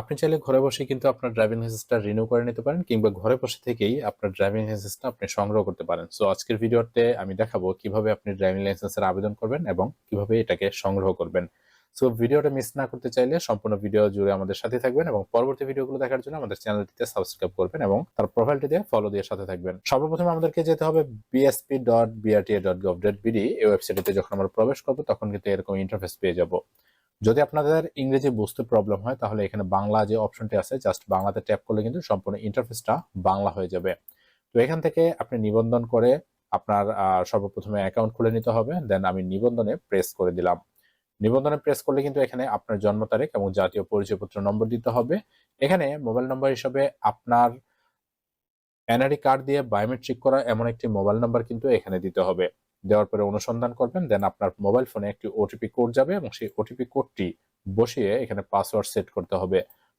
আপনি চাইলে ঘরে বসে কিন্তু আপনার ড্রাইভিং লাইসেন্সটা রিনিউ করে নিতে পারেন কিংবা ঘরে বসে থেকেই আপনার ড্রাইভিং লাইসেন্সটা আপনি সংগ্রহ করতে পারেন। সো আজকের ভিডিওতে আমি দেখাবো কীভাবে আপনি ড্রাইভিং লাইসেন্সের আবেদন করবেন এবং কীভাবে এটাকে সংগ্রহ করবেন। সো ভিডিওটা মিস না করতে চাইলে সম্পূর্ণ ভিডিও জুড়ে আমাদের সাথে থাকবেন এবং পরবর্তী ভিডিওগুলো দেখার জন্য আমাদের চ্যানেলটিতে সাবস্ক্রাইব করবেন এবং তার প্রোফাইলটি দিয়ে ফলো দিয়ে সাথে থাকবেন। সর্বপ্রথম আমাদেরকে যেতে হবে BSP dot BRTA dot gov dot BD এই ওয়েবসাইটে যখন আমরা প্রবেশ করব তখন কিন্তু এরকম ইন্টারফেস পেয়ে যাব। যদি আপনাদের ইংরেজি বুঝতে প্রবলেম হয়, তাহলে এখানে বাংলা যে অপশনটি আছে জাস্ট বাংলাতে ট্যাপ করলে কিন্তু সম্পূর্ণ ইন্টারফেসটা বাংলা হয়ে যাবে। তো এখান থেকে আপনি নিবন্ধন করে আপনার সর্বপ্রথমে অ্যাকাউন্ট খুলে নিতে হবে দেন আমি নিবন্ধনে প্রেস করে দিলাম। নিবন্ধনে প্রেস করলে কিন্তু এখানে আপনার জন্ম তারিখ এবং জাতীয় পরিচয়পত্র নম্বর দিতে হবে। এখানে মোবাইল নম্বর হিসাবে আপনার এনআরই কার্ড দিয়ে বায়োমেট্রিক করা এমন একটি মোবাইল নাম্বার কিন্তু এখানে দিতে হবে। দেওয়ার পরে অনুসন্ধান করবেন দেন আপনার মোবাইল ফোনে একটি ওটিপি কোড যাবে এবং সেই ওটিপি কোডটি বসিয়ে এখানে পাসওয়ার্ড সেট করতে হবে।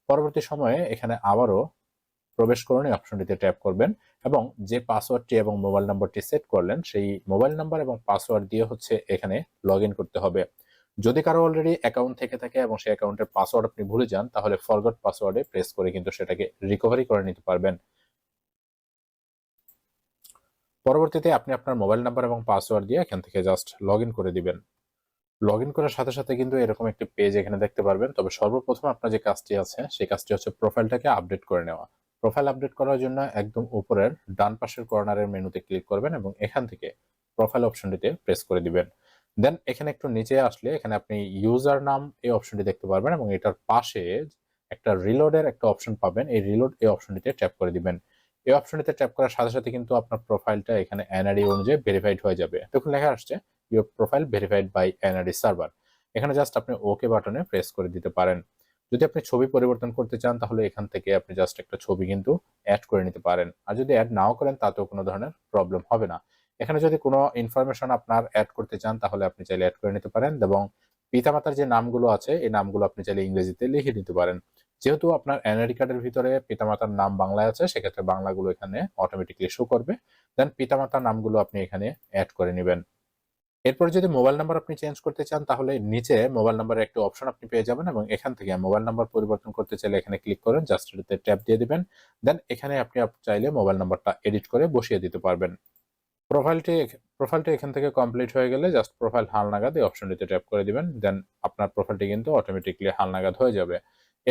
পরবর্তী সময়ে এখানে আবারও প্রবেশ করুন এই অপশনটিতে ট্যাপ করবেন এবং যে পাসওয়ার্ডটি এবং মোবাইল নাম্বারটি সেট করলেন, সেই মোবাইল নাম্বার এবং পাসওয়ার্ড দিয়ে হচ্ছে এখানে লগ করতে হবে। যদি কারও অলরেডি অ্যাকাউন্ট থেকে থাকে এবং সেই অ্যাকাউন্টের পাসওয়ার্ড আপনি ভুলে যান, তাহলে ফরগট পাসওয়ার্ডে প্রেস করে কিন্তু সেটাকে রিকভারি করে নিতে পারবেন। পরবর্তীতে আপনি আপনার মোবাইল নাম্বার এবং পাসওয়ার্ড দিয়ে এখান থেকে জাস্ট লগ করে দিবেন। লগ করার সাথে সাথে কিন্তু এরকম একটি পেজ এখানে দেখতে পারবেন। তবে সর্বপ্রথম আপনার যে কাজটি আছে, সেই কাজটি হচ্ছে প্রোফাইলটাকে আপডেট করে নেওয়া। প্রোফাইল আপডেট করার জন্য একদম উপরের ডান পাশের কর্নারের মেনুতে ক্লিক করবেন এবং এখান থেকে প্রোফাইল অপশনটিতে প্রেস করে দিবেন। দেন এখানে একটু নিচে আসলে এখানে আপনি ইউজার নাম এই অপশনটি দেখতে পারবেন এবং এটার পাশে একটা রিলোডের একটা অপশন পাবেন। এই রিলোড এই অপশনটিতে ট্যাপ করে দিবেন। এই অপশনটিতে ট্যাপ করার সাথে সাথে কিন্তু আপনার প্রোফাইলটা এখানে এনআরই অনুযায়ী ভেরিফাইড হয়ে যাবে। দেখুন লেখা আসছে your profile verified by NRE server এখানে জাস্ট আপনি ওকে বাটনে প্রেস করে দিতে পারেন। যদি আপনি ছবি পরিবর্তন করতে চান, তাহলে এখান থেকে আপনি জাস্ট একটা ছবি কিন্তু অ্যাড করে নিতে পারেন। আর যদি অ্যাড নাও করেন, তাতেও কোনো ধরনের প্রবলেম হবে না। এখানে যদি কোনো ইনফরমেশন আপনার অ্যাড করতে চান, তাহলে আপনি চাইলে অ্যাড করে নিতে পারেন এবং পিতামাতার যে নামগুলো আছে, এই নামগুলো আপনি চাইলে ইংরেজিতে লিখে নিতে পারেন। যেহেতু আপনার এনআইডি কার্ডের ভিতরে পিতামাতার নাম বাংলায় আছে, সেক্ষেত্রে বাংলাগুলো এখানে অটোমেটিকলি শো করবে। দেন পিতামাতার নামগুলো আপনি এখানে অ্যাড করে নেবেন। এরপর যদি মোবাইল নাম্বার আপনি চেঞ্জ করতে চান, তাহলে নিচে মোবাইল নাম্বারের একটা অপশন আপনি পেয়ে যাবেন এবং এখান থেকে মোবাইল নাম্বার পরিবর্তন করতে চাইলে এখানে ক্লিক করেন জাস্ট এটাতে ট্যাপ দিয়ে দিবেন। দেন এখানে আপনি আপ- চাইলে মোবাইল নাম্বারটা এডিট করে বসিয়ে দিতে পারবেন। প্রোফাইলটি প্রোফাইলটি এখান থেকে কমপ্লিট হয়ে গেলে জাস্ট প্রোফাইল হালনাগাদ এই অপশনটিতে ট্যাপ করে দিবেন। দেন আপনার প্রোফাইলটি কিন্তু অটোমেটিকলি হালনাগাদ হয়ে যাবে।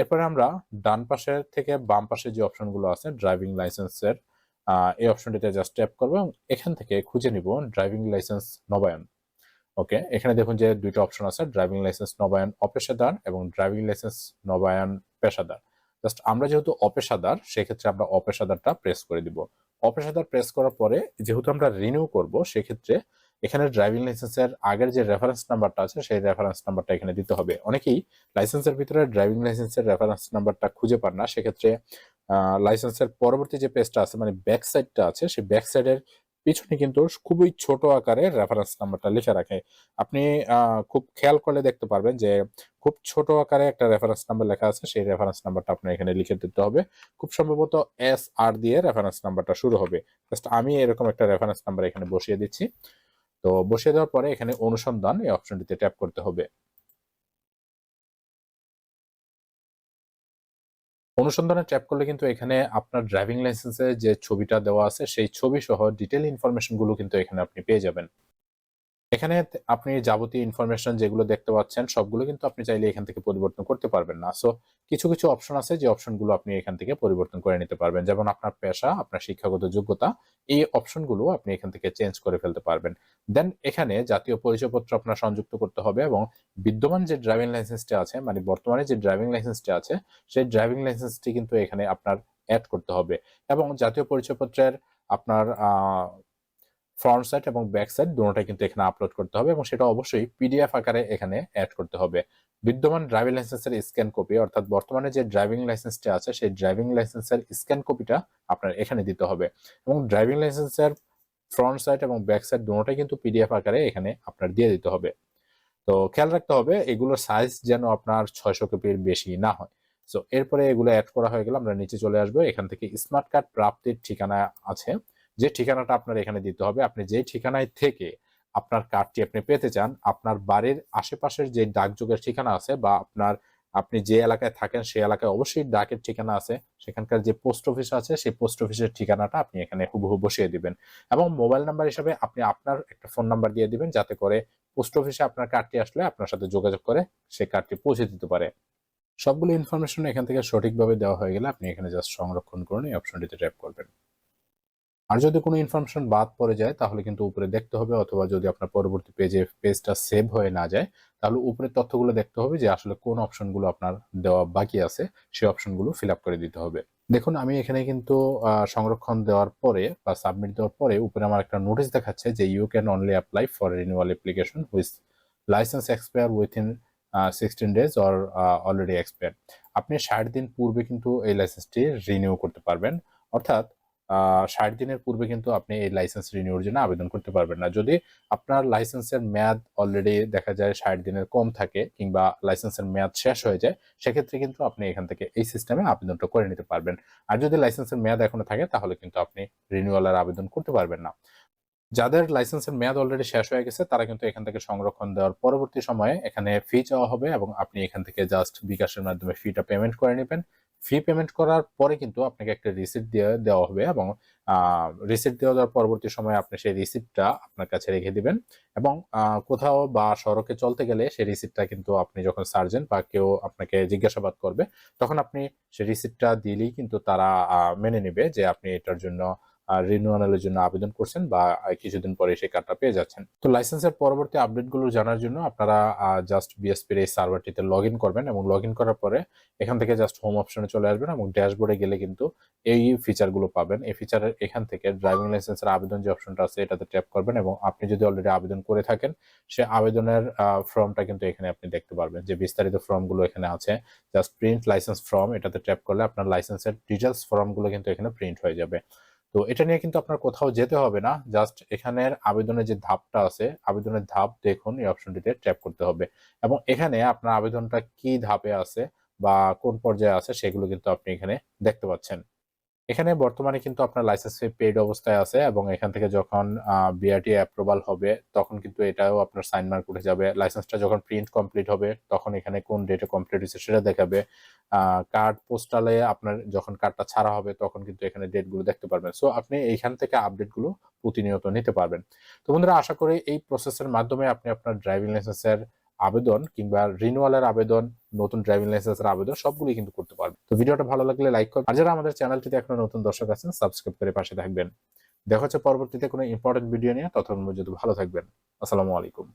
এরপরে আমরা ডান পাশের থেকে বাম পাশে যে অপশনগুলো আছে ড্রাইভিং লাইসেন্সের এই অপশনটিতে জাস্ট ট্যাপ করব এবং এখান থেকে খুঁজে নিব ড্রাইভিং লাইসেন্স নবায়ন। ওকে এখানে দেখুন যে দুইটা অপশন আছে ড্রাইভিং লাইসেন্স নবায়ন অপেশাদার এবং ড্রাইভিং লাইসেন্স নবায়ন পেশাদার। জাস্ট আমরা যেহেতু অপেশাদার, সেক্ষেত্রে আমরা অপেশাদারটা প্রেস করে দিব। অপেশাদার প্রেস করার পরে যেহেতু আমরা রিনিউ করব, সেক্ষেত্রে এখানে ড্রাইভিং লাইসেন্সের আগের যে রেফারেন্স নাম্বারটা আছে, সেই রেফারেন্স নাম্বারটা এখানে দিতে হবে। অনেকেই লাইসেন্সের ভিতরে ড্রাইভিং লাইসেন্সের রেফারেন্স নাম্বারটা খুঁজে পান না। সেক্ষেত্রে লাইসেন্সের পরবর্তী যে পেজটা আছে মানে ব্যাক সাইডটা আছে, সেই ব্যাক সাইডের পিছনে কিন্তু খুবই ছোট আকারে রেফারেন্স নাম্বারটা লিখে রাখে। আপনি খুব খেয়াল করলে দেখতে পারবেন যে খুব ছোট আকারে একটা রেফারেন্স নাম্বার লেখা আছে, সেই রেফারেন্স নাম্বারটা আপনার এখানে লিখে দিতে হবে। খুব সম্ভবত এস আর দিয়ে রেফারেন্স নাম্বারটা শুরু হবে। জাস্ট আমি এরকম একটা রেফারেন্স নাম্বার এখানে বসিয়ে দিচ্ছি। তো বসিয়ে দেওয়ার পরে এখানে অনুসন্ধান এই অপশনটিতে ট্যাপ করতে হবে। অনুসন্ধানে ট্যাপ করলে কিন্তু এখানে আপনার ড্রাইভিং লাইসেন্সে যে ছবিটা দেওয়া আছে, সেই ছবি সহ ডিটেল ইনফরমেশনগুলো কিন্তু এখানে আপনি পেয়ে যাবেন। এখানে আপনি যাবতীয় ইনফরমেশন যেগুলো দেখতে পাচ্ছেন, সবগুলো কিন্তু আপনি চাইলে এখান থেকে পরিবর্তন করতে পারবেন না। সো কিছু কিছু অপশন আছে যে অপশনগুলো আপনি এখান থেকে পরিবর্তন করে নিতে পারবেন। যেমন আপনার পেশা, আপনার শিক্ষাগত যোগ্যতা, এই অপশনগুলো আপনি এখান থেকে চেঞ্জ করে ফেলতে পারবেন। দেন এখানে জাতীয় পরিচয়পত্র আপনার সংযুক্ত করতে হবে এবং বিদ্যমান যে ড্রাইভিং লাইসেন্সটি আছে মানে বর্তমানে যে ড্রাইভিং লাইসেন্সটি আছে, সেই ড্রাইভিং লাইসেন্সটি কিন্তু এখানে আপনার অ্যাড করতে হবে। এবং জাতীয় পরিচয়পত্রের আপনার ফ্রন্ট সাইড এবং ব্যাক সাইড দুটোটাই কিন্তু এখানে আপলোড করতে হবে এবং সেটা অবশ্যই পিডিএফ আকারে এখানে অ্যাড করতে হবে। বিদ্যমান ড্রাইভিং লাইসেন্সের স্ক্যান কপি অর্থাৎ বর্তমানে যে ড্রাইভিং লাইসেন্সটি আছে, সেই ড্রাইভিং লাইসেন্সের স্ক্যান কপিটা আপনার এখানে দিতে হবে। এবং ড্রাইভিং লাইসেন্সের ফ্রন্ট সাইড এবং ব্যাক সাইড দুটোটাই কিন্তু পিডিএফ আকারে এখানে আপনার দিয়ে দিতে হবে। তো খেয়াল রাখতে হবে এগুলোর সাইজ যেন আপনার ছয়শো কপির বেশি না হয়। সো এরপরে এগুলো অ্যাড করা হয়ে গেলে আমরা নিচে চলে আসব। এখান থেকে স্মার্ট কার্ড প্রাপ্তির ঠিকানা আছে। যে ঠিকানাটা আপনার এখানে দিতে হবে, আপনি যে ঠিকানায় থেকে আপনার কার্ডটি আপনি পেতে চান, আপনার বাড়ির আশেপাশের যে ডাকযোগের ঠিকানা আছে বা আপনার, আপনি যে এলাকায় থাকেন সেই এলাকায় অবশ্যই ডাকের ঠিকানা আছে। সেখানকার যে পোস্ট অফিস আছে, সেই পোস্ট অফিসের ঠিকানাটা আপনি এখানে হুবহু বসিয়ে দিবেন। এবং মোবাইল নাম্বার হিসাবে আপনি আপনার একটা ফোন নাম্বার দিয়ে দিবেন, যাতে করে পোস্ট অফিসে আপনার কার্ডটি আসলে আপনার সাথে যোগাযোগ করে সেই কার্ডটি পৌঁছে দিতে পারে। সবগুলো ইনফরমেশন এখান থেকে সঠিকভাবে দেওয়া হয়ে গেলে আপনি এখানে জাস্ট সংরক্ষণ করুন, এই অপশনটিতে ট্যাপ করবেন। আর যদি কোনো ইনফরমেশন বাদ পড়ে যায়, তাহলে কিন্তু উপরে দেখতে হবে, অথবা যদি আপনার পরবর্তী পেজে পেজটা সেভ হয়ে না যায়, তাহলে উপরের তথ্যগুলো দেখতে হবে যে আসলে কোন অপশনগুলো আপনার দেওয়া বাকি আছে, সেই অপশনগুলো ফিল করে দিতে হবে। দেখুন, আমি এখানে কিন্তু সংরক্ষণ দেওয়ার পরে বা সাবমিট দেওয়ার পরে উপরে আমার একটা নোটিশ দেখাচ্ছে যে you can only apply for renewal application which license expire within sixteen days or already expire আপনি ষাট দিন পূর্বে কিন্তু এই লাইসেন্সটি রিনিউ করতে পারবেন। অর্থাৎ ষাট দিনের পূর্বে কিন্তু আপনি এই লাইসেন্স রিনিউর জন্য আবেদন করতে পারবেন না। যদি আপনার লাইসেন্সের মেয়াদ অলরেডি দেখা যায় ষাট দিনের কম থাকে কিংবা লাইসেন্সের মেয়াদ শেষ হয়ে যায়, সেক্ষেত্রে কিন্তু আপনি এখান থেকে এই সিস্টেমে আবেদনটা করে নিতে পারবেন। আর যদি লাইসেন্সের মেয়াদ এখনও থাকে, তাহলে কিন্তু আপনি রিনিউয়ালের আবেদন করতে পারবেন না। যাদের লাইসেন্সের মেয়াদ অলরেডি শেষ হয়ে গেছে, তারা কিন্তু এখান থেকে সংরক্ষণ দেওয়ার পরবর্তী সময়ে এখানে ফি চাওয়া হবে এবং আপনি এখান থেকে জাস্ট বিকাশের মাধ্যমে ফিটা পেমেন্ট করে নেবেন। ফি পেমেন্ট করার পরে কিন্তু আপনাকে একটা রিসিপ্ট দিয়ে দেওয়া হবে এবং রিসিপ্ট দেওয়া দেওয়ার পরবর্তী সময়ে আপনি সেই রিসিপ্টটা আপনার কাছে রেখে দিবেন এবং কোথাও বা সড়কে চলতে গেলে সেই রিসিপ্টটা কিন্তু আপনি যখন সার্জেন বা কেউ আপনাকে জিজ্ঞাসাবাদ করবে, তখন আপনি সেই রিসিপ্টটা দিলেই কিন্তু তারা মেনে নেবে যে আপনি এটার জন্য রিনিউয়ালের জন্য আবেদন করছেন বা কিছুদিন পরে সেই কার্ডটা পেয়ে যাচ্ছেন। তো লাইসেন্সের পরবর্তী আপডেটগুলো জানার জন্য আপনারা জাস্ট বিএসপির এই সার্ভারটিতে লগ করবেন এবং লগ করার পরে এখান থেকে জাস্ট হোম অপশনে চলে আসবেন এবং ড্যাশবোর্ডে গেলে কিন্তু এই ফিচারগুলো পাবেন। এই ফিচারের এখান থেকে ড্রাইভিং লাইসেন্সের আবেদন যে অপশনটা আছে এটাতে ট্যাপ করবেন এবং আপনি যদি অলরেডি আবেদন করে থাকেন, সে আবেদনের ফর্মটা কিন্তু এখানে আপনি দেখতে পারবেন যে বিস্তারিত ফর্মগুলো এখানে আছে। জাস্ট প্রিন্ট লাইসেন্স ফর্ম এটাতে ট্যাপ করলে আপনার লাইসেন্সের ডিটেলস ফর্মগুলো কিন্তু এখানে প্রিন্ট হয়ে যাবে। তো এটা নিয়ে কিন্তু আপনার কোথাও যেতে হবে না। জাস্ট এখানের আবেদনের যে ধাপটা আছে, আবেদনের ধাপ দেখুন, এই অপশনটিতে ট্যাপ করতে হবে। এবং এখানে আপনার আবেদনটা কি ধাপে আছে বা কোন পর্যায়ে আছে সেগুলো কিন্তু আপনি এখানে দেখতে পাচ্ছেন। এখানে বর্তমানে কিন্তু আপনার লাইসেন্স ফি পেইড অবস্থায় আছে এবং এখান থেকে যখন বিআরটি অ্যাপ্রুভাল হবে, তখন কিন্তু এটাও আপনার সাইন মার্ক উঠে যাবে। লাইসেন্সটা যখন প্রিন্ট কমপ্লিট হবে, তখন এখানে কোন ডেটে কমপ্লিট হয়েছে সেটা দেখাবে। কার্ড পোস্টালে আপনার যখন কার্ডটা ছাড়া হবে, তখন কিন্তু এখানে ডেটগুলো দেখতে পারবেন। সো আপনি এইখান থেকে আপডেটগুলো প্রতিনিয়ত নিতে পারবেন। তো বন্ধুরা, আশা করি এই প্রসেসের মাধ্যমে আপনি আপনার ড্রাইভিং লাইসেন্সের আবেদন কিংবা রিনুয়ালের আবেদন, নতুন ড্রাইভিং লাইসেন্সের আবেদন সবগুলি কিন্তু করতে পারবেন। তো ভিডিওটা ভালো লাগলে লাইক করবেন। আর যারা আমাদের চ্যানেলটিতে এখনও নতুন দর্শক আছেন সাবস্ক্রাইব করে পাশে থাকবেন। দেখা হচ্ছে পরবর্তীতে কোনো ইম্পর্টেন্ট ভিডিও নিয়ে। ততক্ষণ পর্যন্ত ভালো থাকবেন। আসসালামু আলাইকুম।